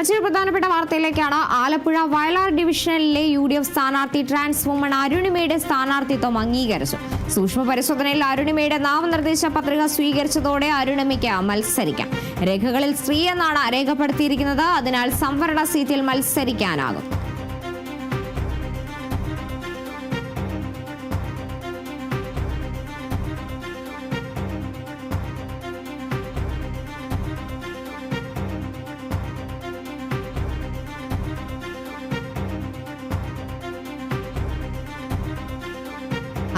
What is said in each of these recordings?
മറ്റൊരു പ്രധാനപ്പെട്ട വാർത്തയിലേക്കാണ്. ആലപ്പുഴ വയലാർ ഡിവിഷനിലെ യു ഡി എഫ് സ്ഥാനാർത്ഥി ട്രാൻസ് വുമൺ അരുണിമയുടെ സ്ഥാനാർത്ഥിത്വം അംഗീകരിച്ചു. സൂക്ഷ്മ പരിശോധനയിൽ അരുണിമയുടെ നാമനിർദ്ദേശ പത്രിക സ്വീകരിച്ചതോടെ അരുണിമയ്ക്ക് മത്സരിക്കാം. രേഖകളിൽ സ്ത്രീ എന്നാണ് രേഖപ്പെടുത്തിയിരിക്കുന്നത്. അതിനാൽ സംവരണ സീറ്റിൽ മത്സരിക്കാനാകും.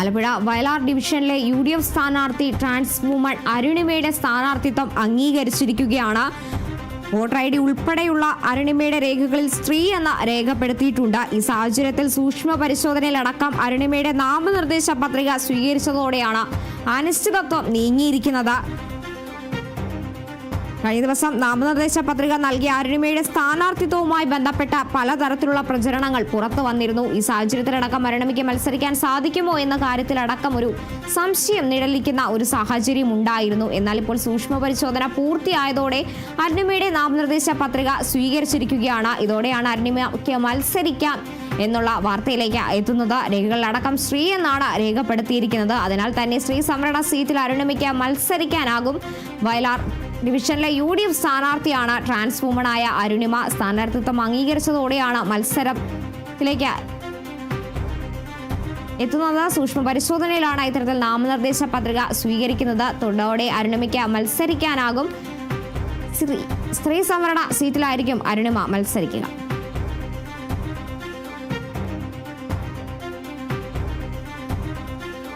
ആലപ്പുഴ വയലാർ ഡിവിഷനിലെ യു ഡി എഫ് സ്ഥാനാർത്ഥി ട്രാൻസ് വുമൺ അരുണിമയുടെ സ്ഥാനാർത്ഥിത്വം അംഗീകരിച്ചിരിക്കുകയാണ്. വോട്ടർ ഐ ഡി ഉൾപ്പെടെയുള്ള അരുണിമയുടെ രേഖകളിൽ സ്ത്രീ എന്ന് രേഖപ്പെടുത്തിയിട്ടുണ്ട്. ഈ സാഹചര്യത്തിൽ സൂക്ഷ്മ പരിശോധനയിലടക്കം അരുണിമയുടെ നാമനിർദ്ദേശ പത്രിക സ്വീകരിച്ചതോടെയാണ് അനിശ്ചിതത്വം നീങ്ങിയിരിക്കുന്നത്. കഴിഞ്ഞ ദിവസം നാമനിർദ്ദേശ പത്രിക നൽകിയ അരുണിമയുടെ സ്ഥാനാർത്ഥിത്വവുമായി ബന്ധപ്പെട്ട പലതരത്തിലുള്ള പ്രചരണങ്ങൾ പുറത്തു വന്നിരുന്നു. ഈ സാഹചര്യത്തിലടക്കം അരുണിമയ്ക്ക് മത്സരിക്കാൻ സാധിക്കുമോ എന്ന കാര്യത്തിലടക്കം ഒരു സംശയം നിഴലിക്കുന്ന ഒരു സാഹചര്യം ഉണ്ടായിരുന്നു. എന്നാൽ ഇപ്പോൾ സൂക്ഷ്മ പരിശോധന പൂർത്തിയായതോടെ അരുണിമയുടെ നാമനിർദ്ദേശ പത്രിക സ്വീകരിച്ചിരിക്കുകയാണ്. ഇതോടെയാണ് അരുണിമയ്ക്ക് മത്സരിക്കാം എന്നുള്ള വാർത്തയിലേക്ക് എത്തുന്നത്. രേഖകളിലടക്കം സ്ത്രീ എന്നാണ് രേഖപ്പെടുത്തിയിരിക്കുന്നത്. അതിനാൽ തന്നെ സ്ത്രീ സംവരണ സീറ്റിൽ അരുണിമയ്ക്ക് മത്സരിക്കാനാകും. വയലാർ ഡിവിഷനിലെ യു ഡി എഫ് സ്ഥാനാർത്ഥിയാണ് ട്രാൻസ് വുമണായ അരുണിമ. സ്ഥാനാർത്ഥിത്വം അംഗീകരിച്ചതോടെയാണ് മത്സരത്തിലേക്ക് എത്തുന്നത്. സൂക്ഷ്മ പരിശോധനയിലാണ് ഇത്തരത്തിൽ നാമനിർദ്ദേശ പത്രിക സ്വീകരിക്കുന്നത്. തുടർന്നോടെ അരുണിമയ്ക്ക് മത്സരിക്കാനാകും. സ്ത്രീ സംവരണ സീറ്റിലായിരിക്കും അരുണിമ മത്സരിക്കുക.